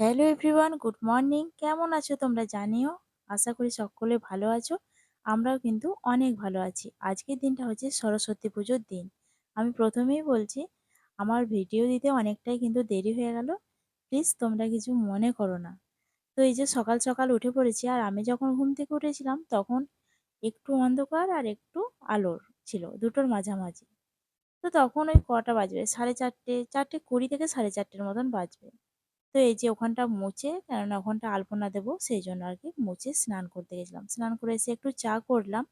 Hello everyone good morning কেমন আছো তোমরা জানিও? আশা করি সকলে ভালো আছো। আমরাও কিন্তু অনেক ভালো আছি। আজকের দিনটা হচ্ছে সরস্বতী পুজোর দিন। আমি প্রথমেই বলছি, আমার ভিডিও দিতে অনেকটাই কিন্তু দেরি হয়ে গেল। প্লিজ তোমরা কিছু মনে করো না। তো এই যে সকাল সকাল উঠে পড়েছি আর আমি যখন ঘুম থেকে উঠেছিলাম তখন একটু অন্ধকার আর একটু আলোর ছিল, দুটোর মাঝামাঝি। তো তখন ওই কটা বাজবে? সাড়ে চারটে চারটে কুড়ি থেকে সাড়ে চারটের মতন বাজবে। তো এই যে ওখানটা মুছে কেননা ওখানটা আলপনা দেবো, সেই জন্য আর কি মুছে স্নান করতে গেছিলাম। স্নান করে এসে একটু চা করলাম।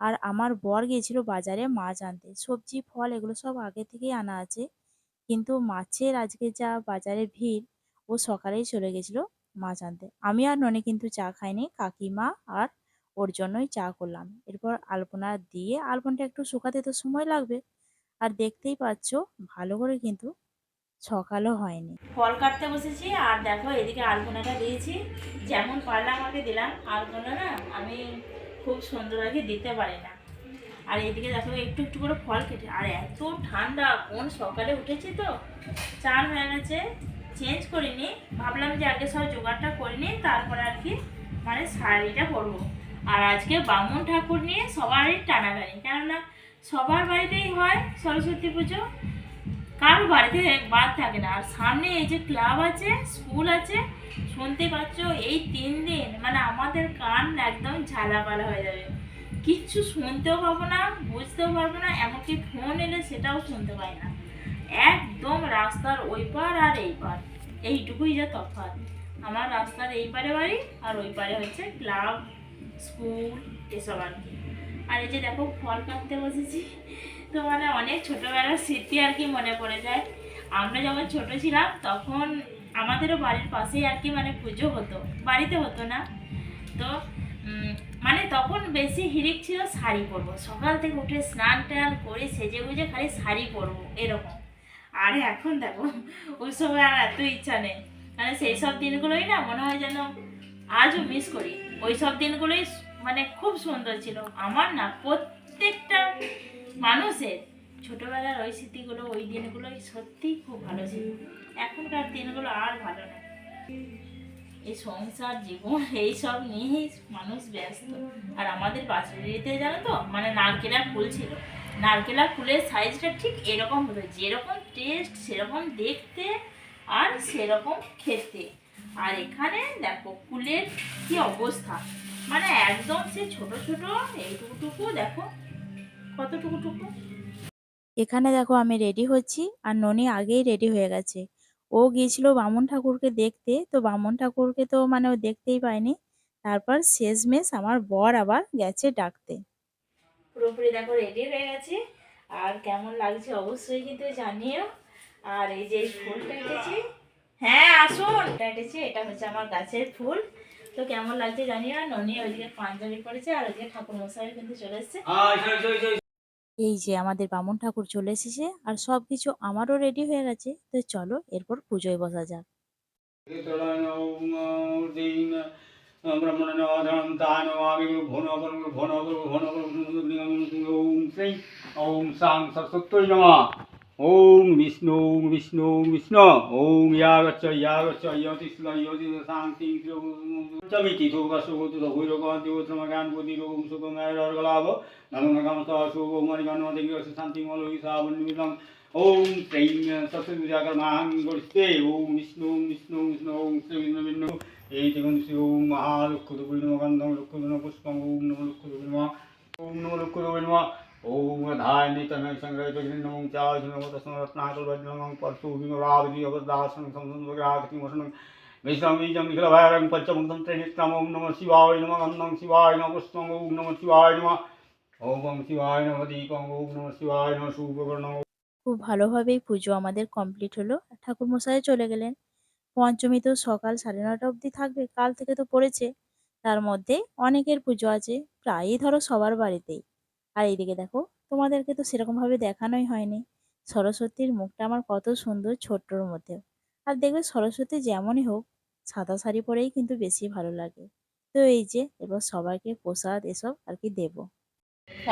আর আমার বর গিয়েছিল বাজারে মাছ আনতে। সবজি, ফল এগুলো সব আগে থেকেই আনা আছে। কিন্তু মাছের আজকে যা বাজারে ভিড়, ও সকালেই চলে গেছিল মাছ আনতে। আমি আর ননে কিন্তু চা খাইনি, কাকিমা আর ওর জন্যই চা করলাম। এরপর আলপনা দিয়ে, আলপনাটা একটু শুকাতে তো সময় লাগবে। আর দেখতেই পাচ্ছ, ভালো করে কিন্তু সকালও হয়নি। ফল কাটতে বসেছি, আর দেখো এদিকে আলপনাটা দিয়েছি। যেমন পারলাম আমাকে দিলাম, আলপনা না আমি খুব সুন্দর কি দিতে পারি না। আর এদিকে দেখো একটু একটু করে ফল কেটে, আর এত ঠান্ডা কোন সকালে উঠেছি তো। চান হয়ে গেছে চেঞ্জ করিনি, ভাবলাম যে আগে সব জোগাড়টা করে নিই, তারপরে আর কি মানে শাড়িটা পরবো। আর আজকে বামুন ঠাকুর নিয়ে সবারই টানাটানি, কেননা সবার বাড়িতেই হয় সরস্বতী পুজো কারও বাড়িতে বাদ থাকে না। আর সামনে এই যে ক্লাব আছে, স্কুল আছে, শুনতে পাচ্ছ, এই তিন দিন মানে আমাদের কান একদম ঝালাপালা হয়ে যাবে। কিচ্ছু শুনতেও পাবো না, বুঝতেও পারব না, এমনকি ফোন এলে সেটাও শুনতে পাই না। একদম রাস্তার ওই পার আর এই পার। এইটুকুই যা তফাৎ। আমার রাস্তার এই পারে বাড়ি আর ওই পারে হচ্ছে ক্লাব, স্কুল, এসব আর কি। আর এই যে দেখো, ফল কাটতে বসেছি। তো মানে অনেক ছোটোবেলার স্মৃতি আর কি মনে পড়ে যায়। আমরা যখন ছোট ছিলাম, তখন আমাদেরও বাড়ির পাশেই আর কি মানে পুজো হতো। বাড়িতে হতো না। তো মানে তখন বেশি হিরিক ছিল শাড়ি পরবো। সকাল থেকে উঠে স্নান টান করে সেজে গুজে খালি শাড়ি পরবো, এরকম। আর এখন দেখো, ওই সময় আর এত ইচ্ছা নেই। মানে সেই সব দিনগুলোই না মনে হয় যেন আজও মিস করি। ওই সব দিনগুলোই মানে খুব সুন্দর ছিল। আমার না প্রত্যেকটা মানুষের। ছোটবেলার ওই স্মৃতিগুলো, ওই দিনগুলোই সত্যিই খুব ভালো ছিল। এখনকার দিনগুলো আর ভালো না। এই সংসার, জীবন এইসব নিয়েই মানুষ ব্যস্ত। আর আমাদের বাড়িতে জানো তো মানে নারকেলা ফুল ছিল। নারকেলা ফুলের সাইজটা ঠিক এরকম হতো, যেরকম টেস্ট সেরকম দেখতে আর সেরকম খেতে। আর এখানে দেখো ফুলের কি অবস্থা। মানে একদম সে ছোট ছোট, এইটুকুটুকু দেখো কতটুকু টুকু এখানে দেখো আমি রেডি হচ্ছি আর ননি আগেই রেডি হয়ে গেছে। ও গিয়েছিল বামুন ঠাকুরকে দেখতে তো বামুন ঠাকুরকে তো মানে ও দেখতেই পায়নি। তারপর শেষমেশ আমার বর আবার গেছে ডাকতে। পুরোপুরি দেখো রেডি হয়ে গেছে। আর কেমন লাগছে অবশ্যই কিন্তু জানিও। আর এই যে ফুলটা এঁটেছি হ্যাঁ আসুন। এটা এঁটেছি এটা হচ্ছে আমার গাছের ফুল। তো কেমন লাগছে জানিও। আর ননি ওইদিকে পাঞ্জাবি পরেছে আর ওইদিকে ঠাকুর মশাই কিন্তু চলে এসছে। এই যে আমাদের বামন ঠাকুর চলে এসেছে আর সব কিছু আমারও রেডি হয়ে গেছে। তো চলো এরপর পুজোয় বসা যাক। ওম সাং ওম বিষ্ণু বিষ্ণু বিষ্ণু ওম ইয়াগচ্ছ ইয়াগচ্ছ ইয়তি স্ল ইয়তি শান্তি চমিতি সুগসু গতু ভৈরগন্তি উত্তমগান বুদ্ধি ওম সুগমায় রর্গলাভ নমনগামত শুভ মণিগণ দিগ্গস শান্তি মলই ওম শ্রীং সরস্বতী পূজাকর মাহাং গরিষ্ঠে ওম বিষ্ণু বিষ্ণু বিষ্ণু ওম শ্রী বিষ্ণু বিষ্ণু এই দেখুন শ্রী ওম মহালক্ষ্মী নম গন্ধম লক্ষ্মী নম পুষ্পম ওম নম লক্ষ্মী নম ওম নম লক্ষ্মী নম জগিন নম চাল নম তস্ম রত্নাকল বজ্রং পরশু বিমরাবদি অবদাসন সংসন বগ্রাগতি মসন বিষ্ণু বীজম নিখিল ভায়রং পঞ্চমুক্তম ত্রিনিত্রম ওম নম শিবায় নম গন্ধম শিবায় নম পুষ্পম ওম নম শিবায় নম ওম ওম শিবায় নম দীপম ওম নম শিবায় নম শুভবর্ণ খুব ভালোভাবেই পুজো আমাদের কমপ্লিট হলো। ঠাকুর মশাই চলে গেলেন। পঞ্চমী তো সকাল সাড়ে নটা অবধি থাকবে, কাল থেকে তো পড়েছে। তার মধ্যে অনেকের পুজো আছে, প্রায়ই ধরো সবার বাড়িতেই। আর এইদিকে দেখো, তোমাদেরকে তো সেরকমভাবে দেখানোই হয়নি। সরস্বতীর মুখটা আমার কত সুন্দর ছোট্টর মধ্যে। আর দেখবে সরস্বতী যেমনই হোক, সাদা শাড়ি পরেই কিন্তু বেশি ভালো লাগে। তো এই যে, এবার সবাইকে প্রসাদ, এসব আর কি দেবো।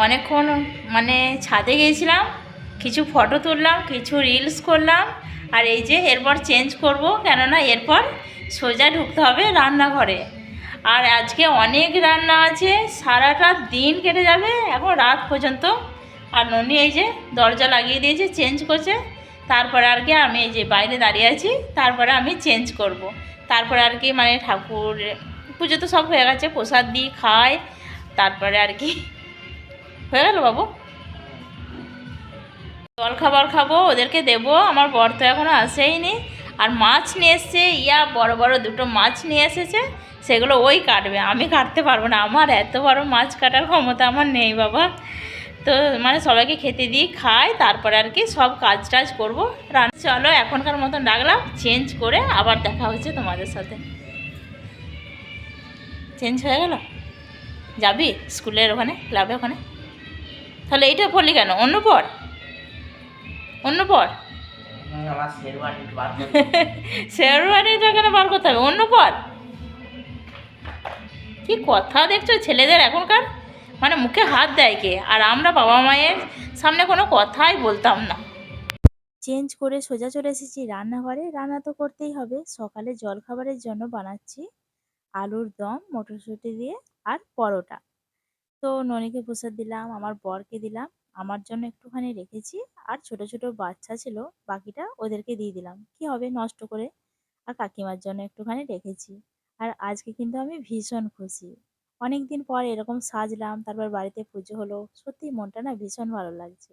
অনেকক্ষণ মানে ছাদে গিয়েছিলাম, কিছু ফটো তুললাম, কিছু রিলস করলাম, আর এই যে এরপর চেঞ্জ করব, কেননা এরপর সোজা ঢুকতে হবে রান্নাঘরে। আর আজকে অনেক রান্না আছে, সারাটা দিন কেটে যাবে, এখন রাত পর্যন্ত। আর ননি এই যে দরজা লাগিয়ে দিয়েছে চেঞ্জ করছে। তারপরে আর কি আমি এই যে বাইরে দাঁড়িয়ে আছি, তারপরে আমি চেঞ্জ করব। তারপরে আর কি মানে ঠাকুর, পুজো তো সব হয়ে গেছে, প্রসাদ দিই, খাই। তারপরে আর কি হয়ে গেল বাবু? জল খাবার খাব, ওদেরকে দেবো, আমার বর তো এখনও আসেইনি। আর মাছ নিয়ে এসছে, ইয়া বড় বড় দুটো মাছ নিয়ে এসেছে। সেগুলো ওই কাটবে আমি কাটতে পারব না। আমার এত বড় মাছ কাটার ক্ষমতা আমার নেই বাবা। তো মানে সবাইকে খেতে দিই খাই তারপরে আর কি সব কাজ টাজ করব। রান চলো এখনকার মতন রাখলাম চেঞ্জ করে আবার দেখা হচ্ছে তোমাদের সাথে। চেঞ্জ হয়ে গেল? যাবি স্কুলের ওখানে ক্লাবে ওখানে? তাহলে এইটা পড়লি কেন? অন্য পর? অন্য পর? শেরওয়ানিটা কেন বার করতে হবে? অন্য পর? কি কথা দেখছ ছেলেদের এখনকার? মানে মুখে হাত দেয় কে? আর আমরা বাবা মায়ের সামনে কোনো কথাই বলতাম না। চেঞ্জ করে সোজা চলে এসেছি রান্নাঘরে। রান্না তো করতেই হবে। সকালে জলখাবারের জন্য বানাচ্ছি আলুর দম, মটরশুঁটি দিয়ে আর পরোটা। তো ননিকে প্রসাদ দিলাম, আমার বরকে দিলাম, আমার জন্য একটুখানি রেখেছি আর ছোট ছোট বাচ্চা ছিল, বাকিটা ওদেরকে দিয়ে দিলাম। কি হবে নষ্ট করে? আর কাকিমার জন্য একটুখানি রেখেছি। আর আজকে কিন্তু আমি ভীষণ খুশি। অনেক দিন পর এরকম সাজলাম তারপর বাড়িতে পুজো হলো সত্যি মনটা না ভীষণ ভালো লাগছে।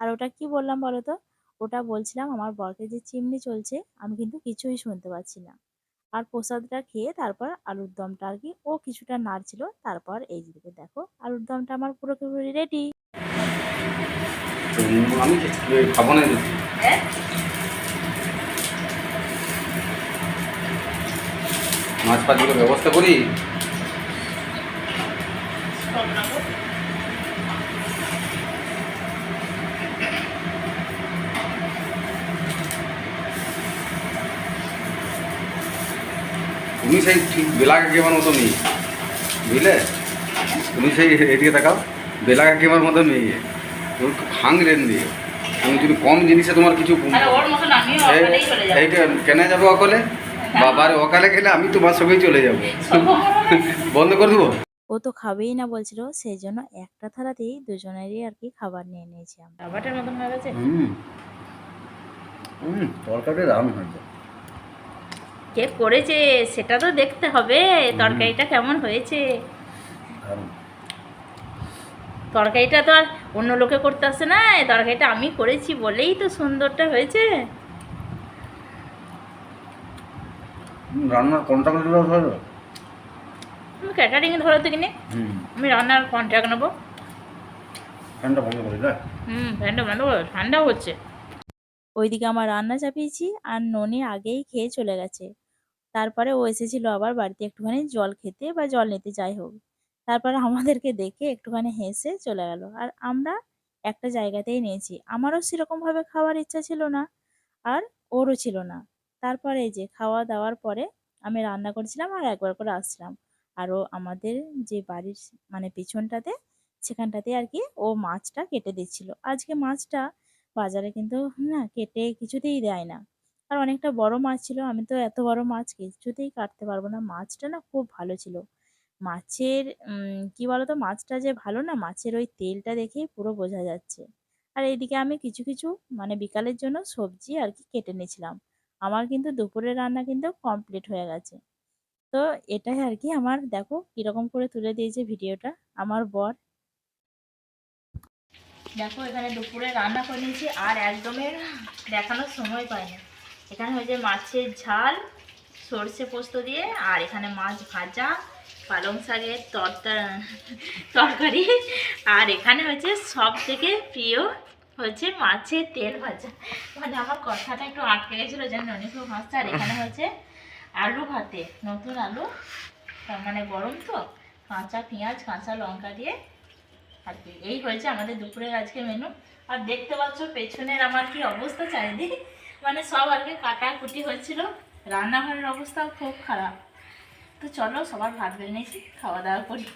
আর ওটা কি বললাম বলো তো? ওটা বলছিলাম আমার বরকে যে চিমনি চলছে আমি কিন্তু কিছুই শুনতে পাচ্ছি না। আর প্রসাদটা খেয়ে তারপর আলুর দমটা আর কি ও কিছুটা নাড়ছিল তারপর এই দিকে দেখো আলুর দমটা আমার পুরোপুরি রেডি আমি খাব না মাছ ফাছগুলো ব্যবস্থা করি। তুমি সেই ঠিক বেলা কাকিমার মতো মেয়ে বুঝলে? তুমি সেই এদিকে তাকাও বেলা কাকিমার মতো মেয়ে তুমি হাংরেন দিয়ে। তুমি যদি কম জিনিসে তোমার কিছু এইটা কেন যাব অকলে? বাবার অকালে গেলে আমি তোমার সঙ্গেই চলে যাব। বন্ধ করে দেবো? ও তো খাবেই না বলছিল সেই জন্য একটা থালাতেই দুজনেরই আর কি খাবার নিয়ে নিয়েছি আমরা। খাবারটার মতন হয়ে গেছে? হুম। তরকারিটা দারুণ হয়েছে। কে করেছে সেটা তো দেখতে হবে তরকারিটা কেমন হয়েছে? তরকারিটা তো আর অন্য লোকে করতে আসে না তরকারিটা আমি করেছি বলেই তো সুন্দরটা হয়েছে হুম, রান্নার কন্ট্রাক্ট হলো তুমি ক্যাটারিং ধরো তো কিনে। আমি রান্নার কন্ট্রাক্ট নেব। ফ্যানটা বন্ধ করি না হুম ঠান্ডা ভালো ঠান্ডা হচ্ছে। ওইদিকে আমার রান্না চাপিয়েছি আর ননি আগেই খেয়ে চলে গেছে। তারপরে ও এসেছিল আবার বাড়িতে একটুখানি জল খেতে বা জল নিতে যাই হোক। তারপরে আমাদেরকে দেখে একটুখানি হেসে চলে গেল। আর আমরা একটা জায়গাতেই নিয়েছি। আমারও সেরকমভাবে খাওয়ার ইচ্ছা ছিল না আর ওরও ছিল না। তারপরে এই যে খাওয়া দাওয়ার পরে আমি রান্না করছিলাম আর একবার করে আসছিলাম। আরও আমাদের যে বাড়ির মানে পিছনটাতে সেখানটাতে আর কি ও মাছটা কেটে দিচ্ছিল। আজকে মাছটা বাজারে কিন্তু না কেটে কিছুতেই দেয় না। আর অনেকটা বড় মাছ ছিল, আমি তো এত বড় মাছ কিছুতেই কাটতে পারব না। মাছটা না খুব ভালো ছিল। মাছের কি বলতো, মাছটা যে ভালো না, মাছের ওই তেলটা দেখেই পুরো বোঝা যাচ্ছে। আর এইদিকে আমি কিছু কিছু মানে বিকালের জন্য সবজি আর কি কেটে নিয়েছিলাম। আমার কিন্তু দুপুরের রান্না কিন্তু কমপ্লিট হয়ে গেছে। তো এটাই আর কি আমার, দেখো কীরকম করে তুলে দিয়েছে ভিডিওটা, আমার বর। দেখো এখানে দুপুরে রান্না করে নিয়েছি আর একদমই দেখানোর সময় পাইনি। এখানে হয়েছে মাছের ঝাল, সর্ষে পোস্ত দিয়ে আর এখানে মাছ ভাজা, পালং শাকের তরকারি। আর এখানে হচ্ছে সব থেকে প্রিয় হচ্ছে মাছের তেল ভাজা। মানে আমার কথাটা একটু আটকে গেছিল, যেন অনেক হাসছে। আর এখানে হচ্ছে আলু ভাতে, নতুন আলু। মানে গরম তো। কাঁচা পেঁয়াজ, কাঁচা লঙ্কা দিয়ে আর কি। এই হয়েছে আমাদের দুপুরের আজকে মেনু আর দেখতে পাচ্ছ পেছনের আমার কি অবস্থা চারিদিক? মানে সব আর কি কাটাকুটি হচ্ছিল রান্নাঘরের অবস্থাও খুব খারাপ। তো চলো সবার ভাত বেড়ে নিয়েছি, খাওয়া দাওয়া করি।